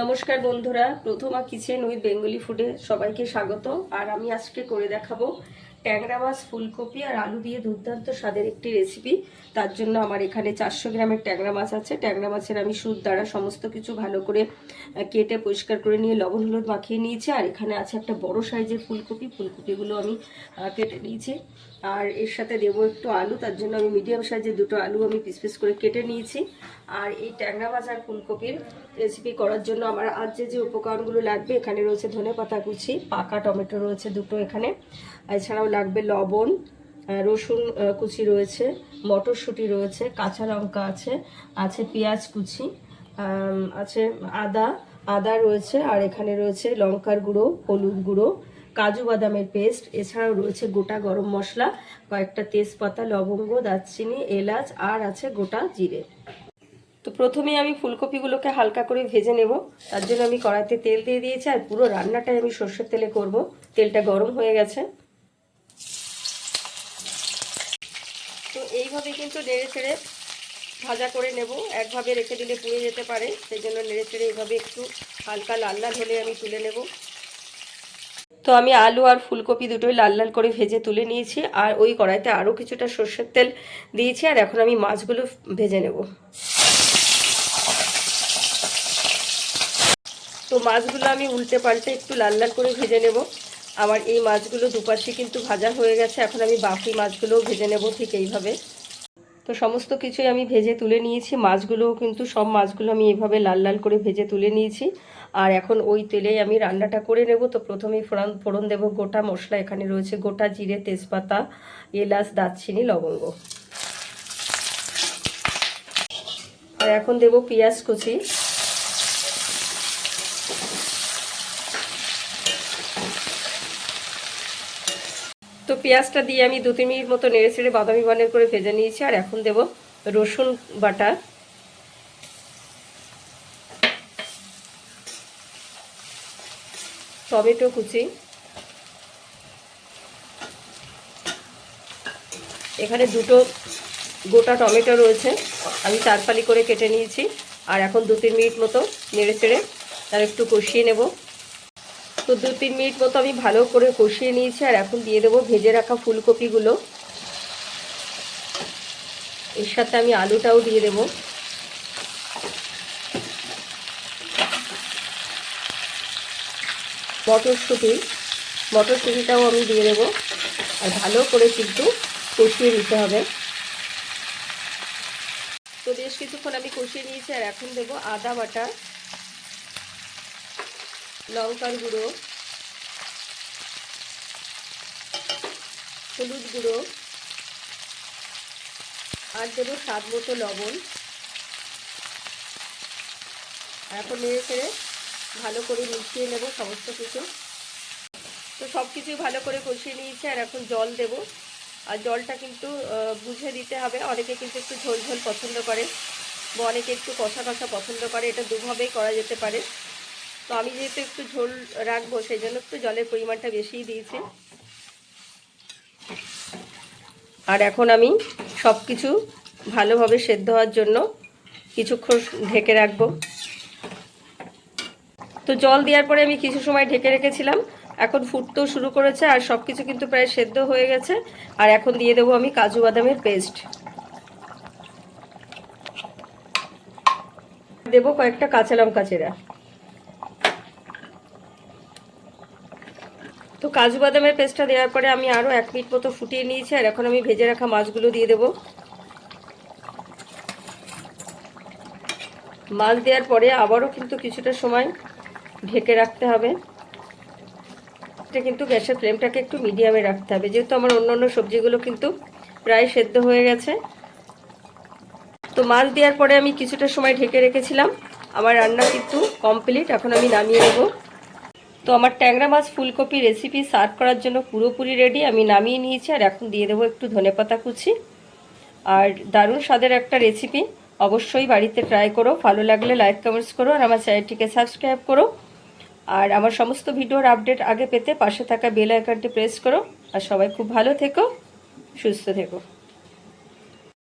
নমস্কার বন্ধুরা, প্রথমা kitchen with Bengali ফুডে সবাইকে স্বাগত। আর আমি আজকে করে দেখাবো ট্যাংরা মাছ, ফুলকপি আর আলু দিয়ে দুর্দান্ত স্বাদের একটি রেসিপি তার জন্য আমার এখানে চারশো গ্রামের ট্যাংরা মাছ আছে। ট্যাংরা মাছের আমি সুদ দ্বারা সমস্ত কিছু ভালো করে কেটে পরিষ্কার করে নিয়ে লবণ হলুদ মাখিয়ে নিয়েছি। আর এখানে আছে একটা বড় সাইজের ফুলকপি। ফুলকপিগুলো আমি কেটে নিয়েছি। আর এর সাথে দেবো একটু আলু। তার জন্য আমি মিডিয়াম সাইজের দুটো আলু আমি পিস পিস করে কেটে নিয়েছি। আর এই ট্যাংরা আর ফুলকপির রেসিপি করার জন্য আমার আজ যে যে উপকরণগুলো লাগবে, এখানে রয়েছে ধনে পাতা কুচি, পাকা টমেটো রয়েছে দুটো এখানে। এছাড়াও লাগবে লবণ রসুন কুচি রয়েছে, মটরশুঁটি রয়েছে, কাঁচা লঙ্কা আছে আছে পেঁয়াজ কুচি আছে আদা আদা রয়েছে, আর এখানে রয়েছে লঙ্কার গুঁড়ো, হলুদ গুঁড়ো, কাজু বাদামের পেস্ট, এছাড়াও রয়েছে গোটা গরম মশলা, কয়েকটা তেজপাতা, লবঙ্গ, দারচিনি, এলাচ, আর আছে গোটা জিরে। তো প্রথমে আমি ফুলকপিগুলোকে হালকা করে ভেজে নেব। তার জন্য আমি কড়াইতে তেল দিয়ে দিয়েছি আর পুরো রান্নাটাই আমি সর্ষের তেলে করব। তেলটা গরম হয়ে গেছে। তো এইভাবে কিন্তু নেড়ে ছেড়ে ভাজা করে নেব। একভাবে রেখে দিলে পুড়ে যেতে পারে। সেই জন্য নেড়ে ছেড়ে এইভাবে একটু হালকা লাল লাল হলে আমি তুলে নেব। তো আমি আলু আর ফুলকপি দুটোই লাল লাল করে ভেজে তুলে নিয়েছি। আর ওই কড়াইতে আরও কিছুটা সর্ষের তেল দিয়েছি। আর এখন আমি মাছগুলো ভেজে নেব। তো মাছগুলো আমি উল্টে পাল্টে একটু লাল লাল করে ভেজে নেব। আমার এই মাছগুলো দুপাশে কিন্তু ভাজা হয়ে গেছে, এখন আমি বাকি মাছগুলোও ভেজে নেব ঠিক এইভাবে। তো সমস্ত কিছুই আমি ভেজে তুলে নিয়েছি, মাছগুলোও কিন্তু সব মাছগুলো আমি এভাবে লাল লাল করে ভেজে তুলে নিয়েছি। আর এখন ওই তেলেই আমি রান্নাটা করে নেব। তো প্রথমেই ফোড়ন ফোড়ন দেবো গোটা মশলা, এখানে রয়েছে গোটা জিরে, তেজপাতা, এলাচ, দারচিনি, লবঙ্গ। আর এখন দেবো পেঁয়াজ কুচি। তো পেঁয়াজটা দিয়ে আমি দু, তিন মিনিট মতো নেড়ে ছেড়ে বাদামি বানের করে ভেজে নিয়েছি, আর এখন দেব রসুন বাটা। টমেটো কুচি। এখানে দুটো গোটা টমেটো রয়েছে, আমি চার ফালি করে কেটে নিয়েছি, আর এখন দু, তিন মিনিট মতো নেড়ে চেড়ে তার একটু কষিয়ে নেব। তো দু তিন মিনিট মতো আমি ভালো করে কষিয়ে নিয়েছি, আর এখন দিয়ে দেবো ভেজে রাখা ফুলকপিগুলো। এর সাথে আমি আলুটাও দিয়ে দেব। মটরশুঁটি, মটরশুঁটিটাও আমি দিয়ে দেবো, আর ভালো করে কিন্তু কষিয়ে নিতে হবে। তো বেশ কিছুক্ষণ আমি কষিয়ে নিয়েছি, আর এখন দেবো আদা বাটা। লঙ্কার গুঁড়ো, হলুদ গুঁড়ো, আর দেবো স্বাদ মতো লবণ। আর এখন নেড়ে ভালো করে মিশিয়ে নেব সমস্ত কিছু। তো সব কিছুই ভালো করে কষিয়ে নিয়েছি, আর এখন জল দেব। আর জলটা কিন্তু বুঝে দিতে হবে। অনেকে কিন্তু একটু ঝোল ঝোল পছন্দ করে, বা অনেকে একটু কষা কষা পছন্দ করে। এটা দুভাবেই করা যেতে পারে। তো আমি যেহেতু একটু ঝোল রাখব সেই জন্য একটু জলের পরিমাণটা বেশিই দিয়েছি। আর এখন আমি সব কিছু ভালোভাবে সেদ্ধ হওয়ার জন্য কিছুক্ষণ ঢেকে রাখব। তো জল দেওয়ার পরে আমি কিছু সময় ঢেকে রেখেছিলাম। এখন ফুটতেও শুরু করেছে আর সব কিছু কিন্তু প্রায় সেদ্ধ হয়ে গেছে। আর এখন দিয়ে দেবো আমি কাজু বাদামের পেস্ট। দেবো কয়েকটা কাঁচা লঙ্কা চেরা। তো কাজু বাদামের পেস্টটা দেওয়ার পরে আমি আরও এক মিনিট মতো ফুটিয়ে নিয়েছি, আর এখন আমি ভেজে রাখা মাছগুলো দিয়ে দেবো। মাছ দেওয়ার পরে আবারও কিন্তু কিছুটা সময় ঢেকে রাখতে হবে। এটা কিন্তু গ্যাসের ফ্লেমটাকে একটু মিডিয়ামে রাখতে হবে, যেহেতু আমার অন্য অন্য সবজিগুলো কিন্তু প্রায় সেদ্ধ হয়ে গেছে। তো মাছ দেওয়ার পরে আমি কিছুটা সময় ঢেকে রেখেছিলাম। আমার রান্না কিন্তু কমপ্লিট, এখন আমি নামিয়ে নেব। তো আমার ট্যাংরা মাছ ফুলকপি রেসিপি সার্ভ করার জন্য পুরোপুরি রেডি আমি নামিয়ে নিয়েছি আর এখন দিয়ে দেবো একটু ধনেপাতা কুচি। আর দারুণ স্বাদের একটা রেসিপি অবশ্যই বাড়িতে ট্রাই করো, ভালো লাগলে লাইক কমেন্টস করো আর আমার চ্যানেলটিকে সাবস্ক্রাইব করো। আর আমার সমস্ত ভিডিওর আপডেট আগে পেতে পাশে থাকা বেল আইকনটি প্রেস করো। আর সবাই খুব ভালো থেকো, সুস্থ থেকো।